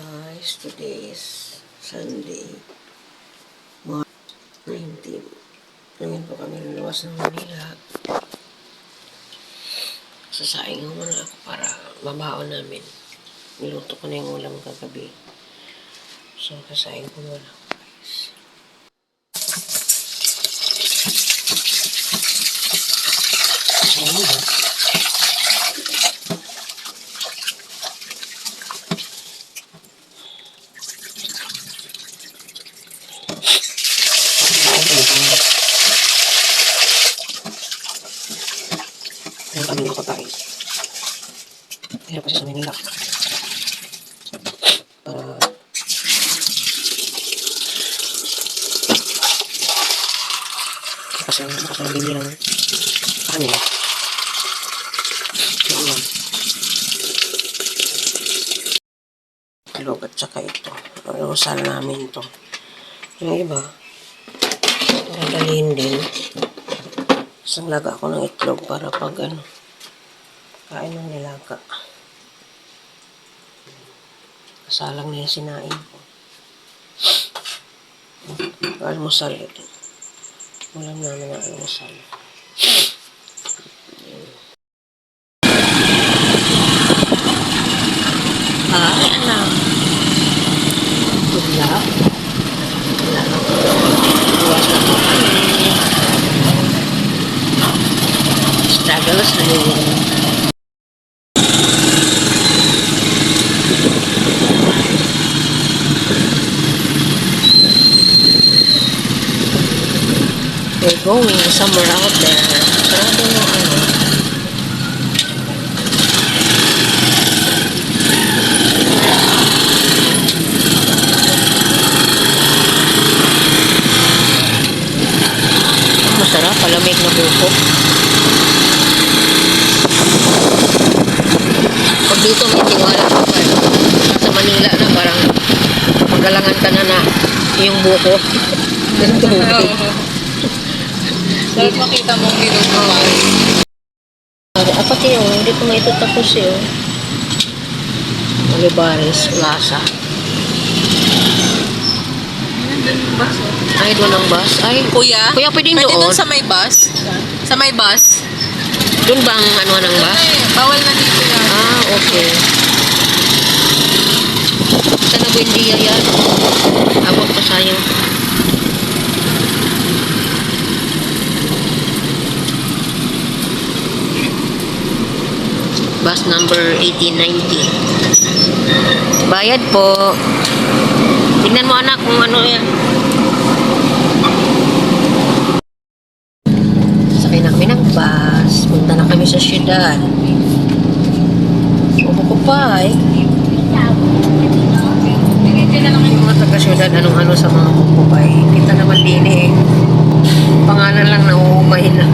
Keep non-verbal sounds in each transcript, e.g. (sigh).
Guys, today is Sunday, March 19. Ngayon po kami luluwas ng Manila. Sasaing ko muna ako para mabaon namin. Niluto ko na yung ulam kagabi. So, sasaing ko muna guys. Sasaing mo ba? Meron kami nakakain. Hirap kasi sa Manila. Para... Kasi bukas na bibili ng kanin. Yung ulam. Itlog at saka ito. Ang usal namin to. Yung iba, dadalhin din. Isang laga ako ng itlog para pag ano, kain ng nilaga. Kasalang na yung sinain ko. Almusal ito. Ulam namin ng almusal. Ah, alam. Good luck. Wala na. Iwas na po kami. struggles na yun. We're going somewhere out there. Sarado yung ano. Masarap, palamig na buko. Pag dito may tiwala ka pa. Sa Manila na parang magalangan ka na na yung buko. (laughs) Ganito Dapat makita mo minuto pa. Apat yun, hindi ko maito tapos yun. Olivares Plaza. Ay, doon ang bus. Ay, Kuya? Kuya, pwedeng Pwede doon. dun sa may bus? Sa may bus? doon ba ang ano ng bus? Bawal na dito yan. Ah, okay. Sa Nabuendia yan. Abot pa sayang. Bus number 1890. Bayad po. Tingnan mo anak kung ano yan. Sakay na kami ng bus. Punta na kami sa syudad. Upo ko pa eh. Yung mga taga-syudad, anong-ano sa mga bukupay. Kita naman din eh. Pangalan lang na uumay (laughs) na.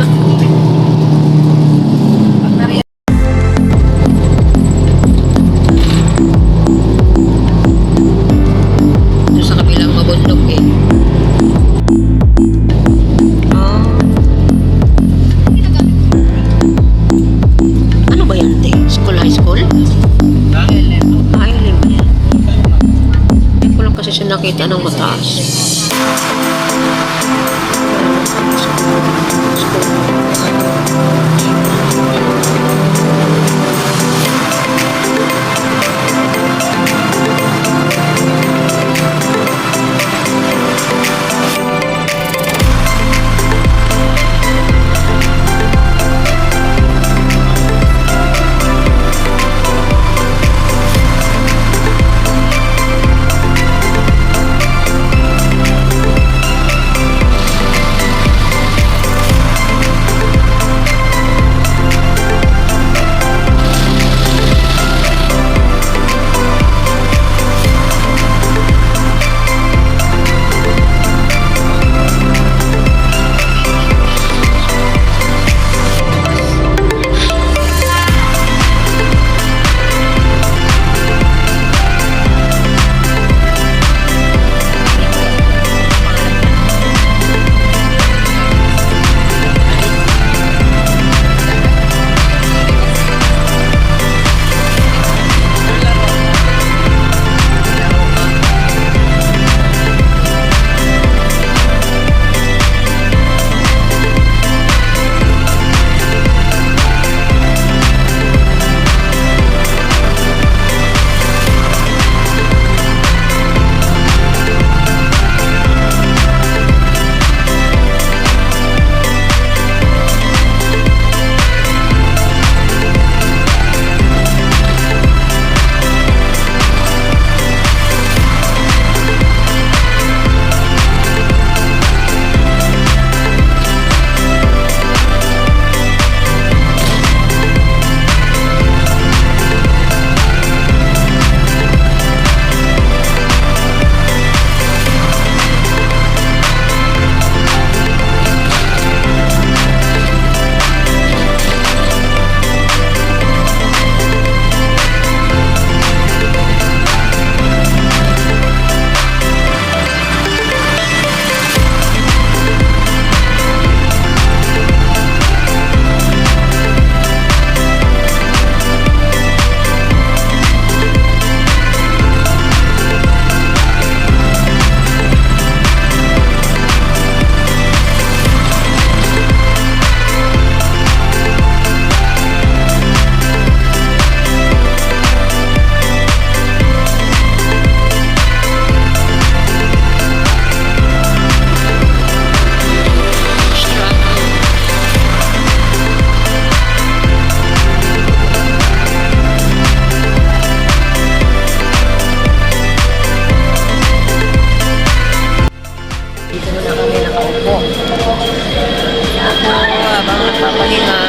ko habang nagpapahinga.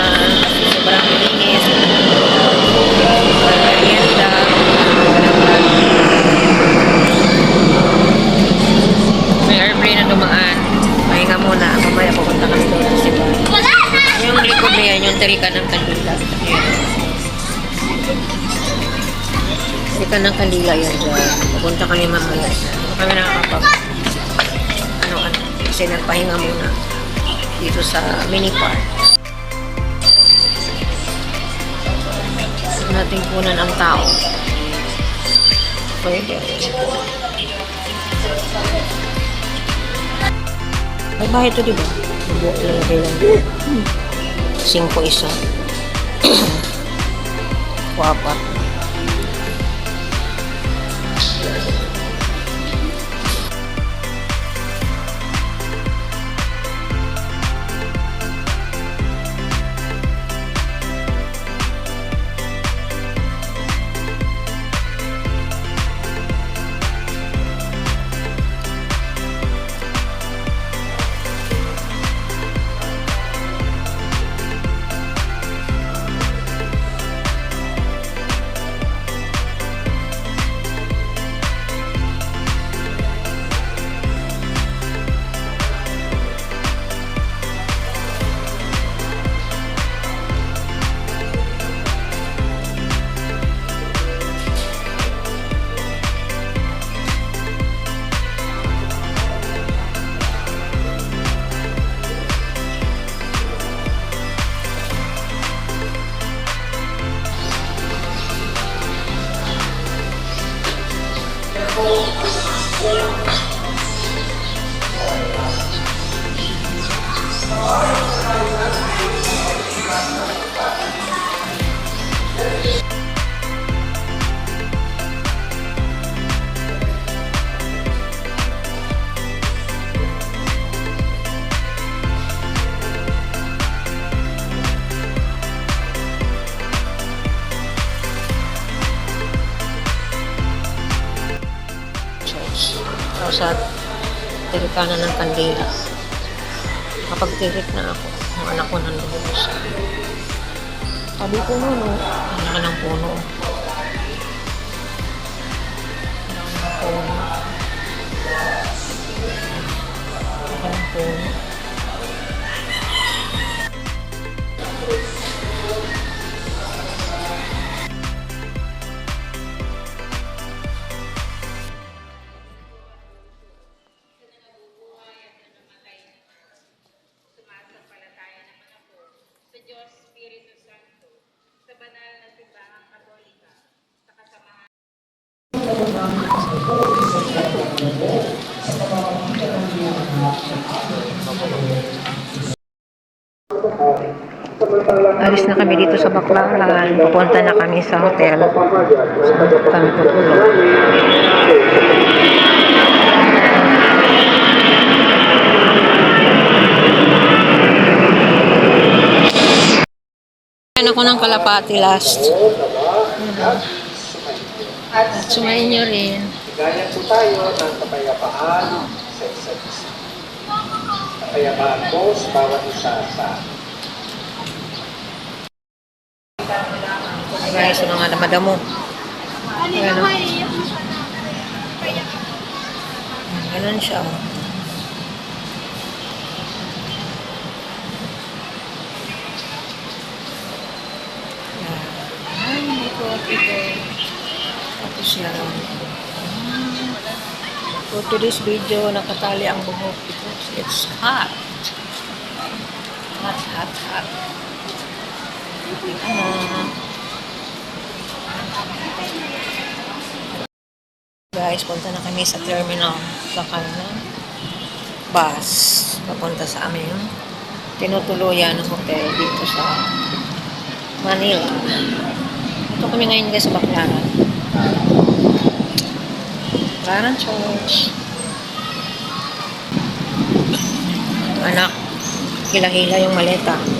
Sobrang linis. Sobrang merienda. May airplane na dumaan. Pahinga muna. Mamaya pupunta kami doon sa Cebu. Yung likod na yan, yung terikan ng kandila. Terikan ng kandila yan dyan. Pupunta kami mamaya. Kami nakakapag ano-ano. Kasi nagpahinga muna. Dito sa mini park. Nating punan ang tao. Pwede. May bahay ito, di ba? Buo talaga lang. Hmm. Singko isa. (clears throat) Kuwapa. Ang sa Baklaran. Pupunta na kami sa hotel. Saan kami tutulog. Ano ko ng kalapati last. At sumayin nyo rin. Ganyan po tayo ng kapayapaan sa isa't isa. Kapayapaan po sa bawat isa sa guys, ano nga na madamo. Ano? Ganun siya. oh. Yan. Ay, may coffee ko. Tapos yan. For today's video, nakatali ang buhok because it's hot. Hot, hot, hot. Ano? Guys, punta na kami sa terminal. Sakay na bus. Papunta sa aming tinutuluyan ng hotel dito sa Manila. Ito kami ngayon guys sa Baclaran. Baclaran Church. Anak, hila-hila yung maleta.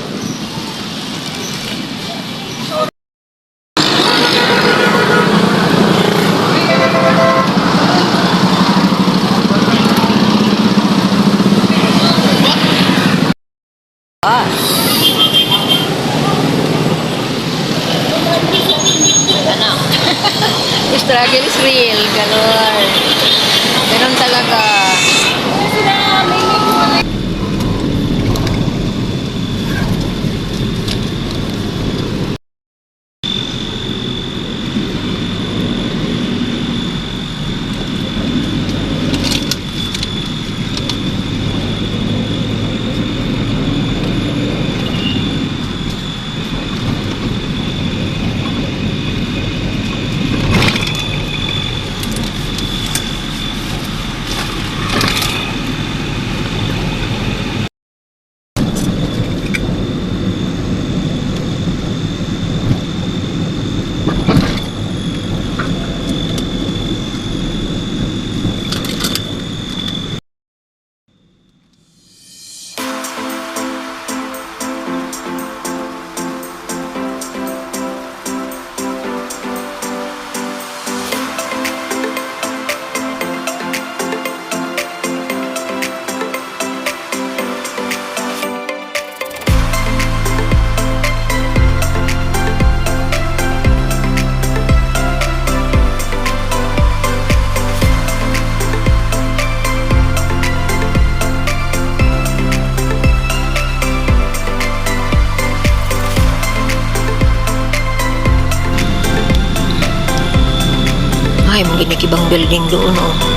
Ginikibang building doon, oh.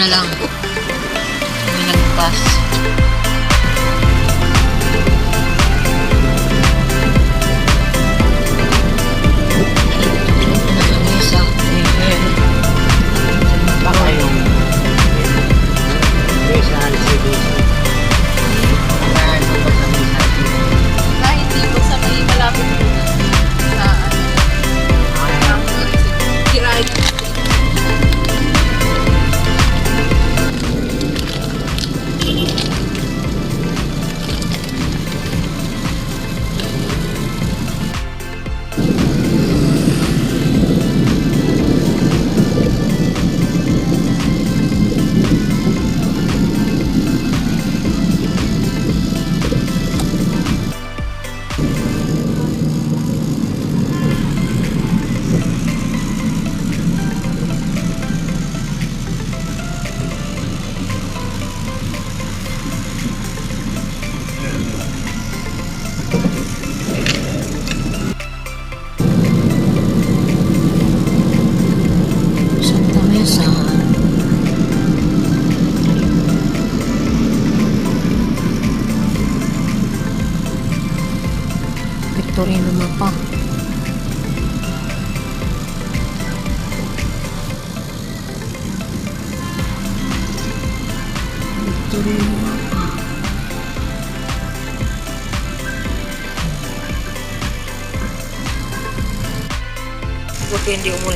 Na lang. May nagpas.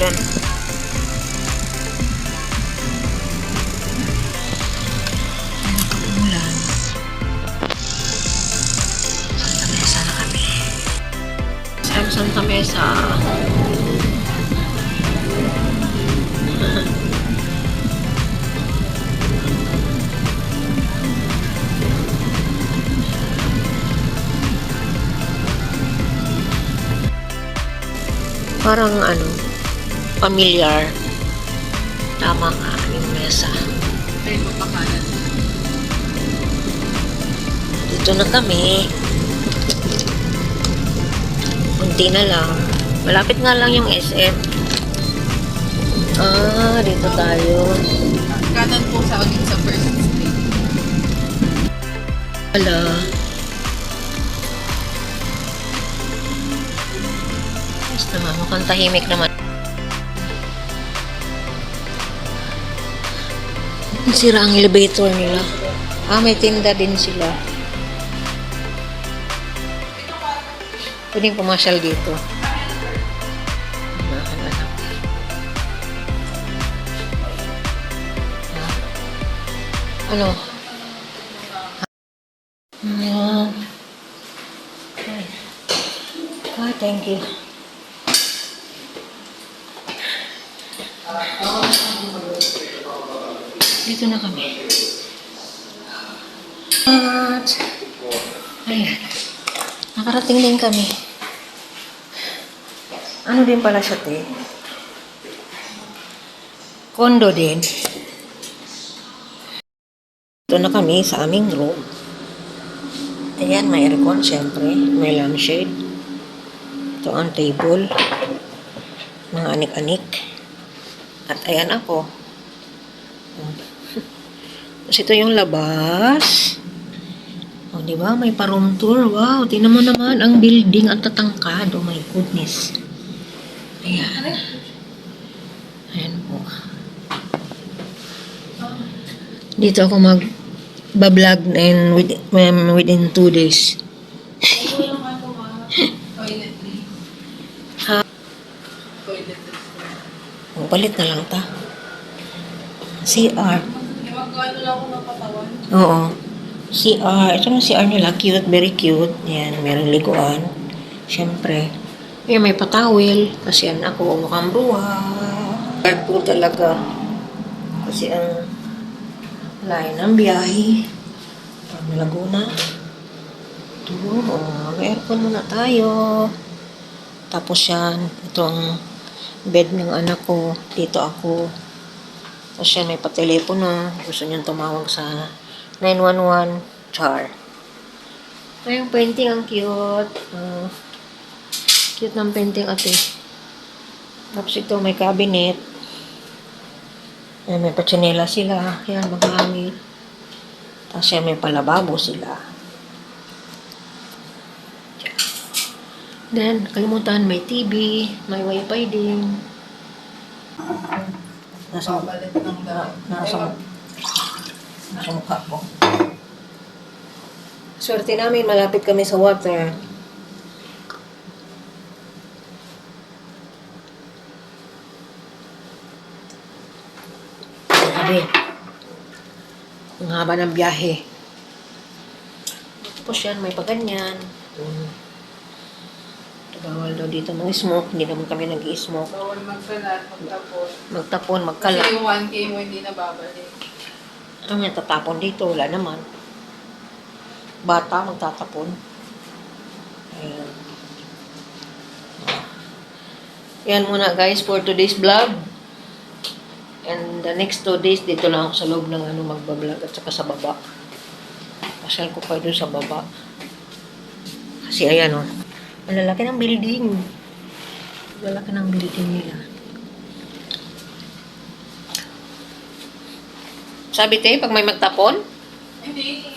Sam Santa Mesa. Parang ano, familiar. Tama nga, yung mesa. Dito na kami. Kunti na lang. Malapit nga lang yung SM. Ah, dito tayo. Kanan po sa ulit sa first street. Wala. Naman, mukhang tahimik naman. Sira ang elevator nila. Ah, may tinda din sila. Pwedeng pumasyal dito. Ano? Ayan. Ay. Ah, thank you. Dito na kami. At, ayan. Nakarating din kami. Ano din pala siya, te? Kondo din. Ito na kami sa aming room. Ayan, may aircon, syempre. May lampshade. Ito ang table. Mga anik-anik. At ayan ako. Tapos ito yung labas. O, di ba? May pa-room tour. Wow, tingnan mo naman ang building at tatangkad. Oh my goodness. Ayan. Ayan po. Dito ako mag bablog and within, um, within two days. Ha? Magpalit na lang ta. CR. Mag-ano lang ako ng katawan. Oo. CR. Ito na CR nila. Cute. Very cute. Yan. Meron liguan. Siyempre. Yan, may patawil. Kasi yan ako mukhang bruha. Hard po talaga. Kasi ang line ng biyahe. From Laguna. Ito. Oh, mag-aircon muna tayo. Tapos yan. Itong bed ng anak ko. Dito ako. Tapos may patelepono. Gusto niyang tumawag sa 911 char. Ito yung painting, ang cute. Ah, cute ng painting ate. Tapos ito, may cabinet. Yan, may pachinela sila. Yan, magamit. Tapos yan, may palababo sila. Then, kalimutan, may TV, may wifi din. Nasa, na, nasa, nasa mukha ko. Swerte namin, malapit kami sa water. Sabi, ang haba ng biyahe. Tapos yan, may paganyan. Mm. Bawal daw dito mag-smoke. Hindi naman kami nag-i-smoke. Bawal magkalat, magtapon. Magtapon, Kasi magkala. yung 1K mo hindi na babalik. Ano yan, tatapon dito? Wala naman. Bata, magtatapon. Ayan. Yan muna guys for today's vlog. And the next two days, dito lang ako sa loob ng ano, magbablog at saka sa baba. Pasyal ko pa doon sa baba. Kasi ayan o. Oh, ang lalaki ng building. Ang lalaki ng building nila. Sabi te, pag may magtapon, Hindi,